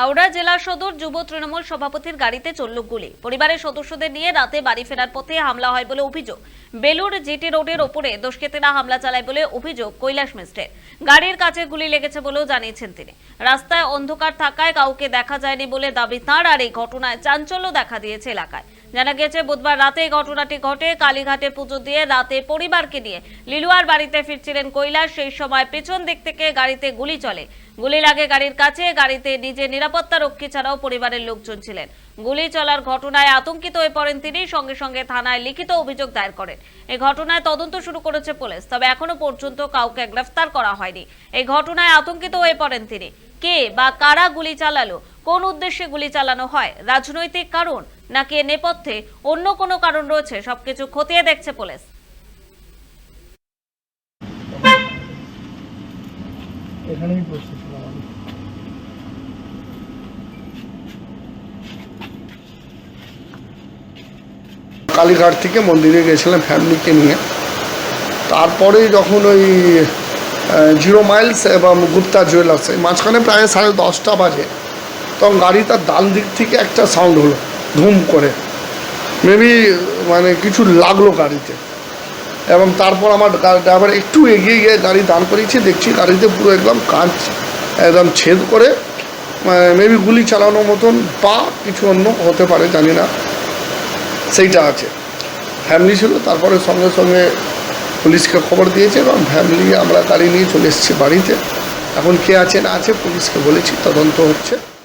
হাওড়া জেলা সদর যুব তৃণমূল সভাপতির গাড়িতে চলল গুলি। পরিবারের সদস্যদের নিয়ে রাতে বাড়ি ফেরার পথে হামলা হয় বলে অভিযোগ। বেলুর জিটি রোডের ওপরে দুষ্কৃতীরা হামলা চালায় বলে অভিযোগ কৈলাস মিস্ত্রের। গাড়ির কাছে গুলি লেগেছে বলেও জানিয়েছেন তিনি। রাস্তায় অন্ধকার থাকায় কাউকে দেখা যায়নি বলে দাবি তাঁর, আর এই ঘটনায় চাঞ্চল্য দেখা দিয়েছে এলাকায়। জানা গেছে, বুধবার রাতে ঘটনাটি ঘটে। কালীঘাটে পুজো দিয়ে রাতে পরিবারকে নিয়ে লিলুয়ার বাড়িতে ফিরছিলেন কৈলাস। সেই সময় পেছন দিক থেকে গাড়িতে গুলি চলে। গুলি লাগে গাড়ির কাছে, গাড়িতে নিজে নিরাপত্তা রক্ষী ছাড়াও পরিবারের লোকজন ছিলেন। গুলি চলার ঘটনায় আতঙ্কিত হয়ে পড়েন তিনি। সঙ্গে সঙ্গে থানায় লিখিত অভিযোগ দায়ের করেন। এই ঘটনায় তদন্ত শুরু করেছে পুলিশ, তবে এখনও পর্যন্ত কাউকে গ্রেফতার করা হয়নি। এই ঘটনায় আতঙ্কিত হয়ে পড়েন তিনি। কে বা কারা গুলি চালালো, কোন উদ্দেশ্যে গুলি চালানো হয়, রাজনৈতিক কারণ নাকি এ নেপথ্যে অন্য কোনো কারণ রয়েছে? সবকিছু খতিয়ে দেখছে পুলিশ। এখানেই বসেছিলাম আমি। কালীঘাট থেকে মন্দিরে গেছিলাম ফ্যামিলিকে নিয়ে। তারপরেই যখন ওই জিরো মাইলস এবং গুপ্তা জুয়েলার্স এই মাঝখানে প্রায় সাড়ে দশটা বাজে তখন গাড়িটার ডান দিক থেকে একটা সাউন্ড হলো। ধুম করে। মেবি মানে কিছু লাগল গাড়িতে। এবং তারপর আমার ড্রাইভার একটু এগিয়ে গিয়ে গাড়ি দান করিয়েছে, দেখছি গাড়িতে পুরো একদম কাঁচ একদম ছেদ করে মেবি গুলি চালানোর মতন বা কিছু অন্য হতে পারে, জানি না। সেইটা আছে। ফ্যামিলি ছিল, তারপরে সঙ্গে সঙ্গে পুলিশকে খবর দিয়েছে এবং ফ্যামিলি আমরা গাড়ি নিয়ে চলে এসেছি বাড়িতে। এখন কে আছে, না আছে, পুলিশকে বলেছি, তদন্ত হচ্ছে।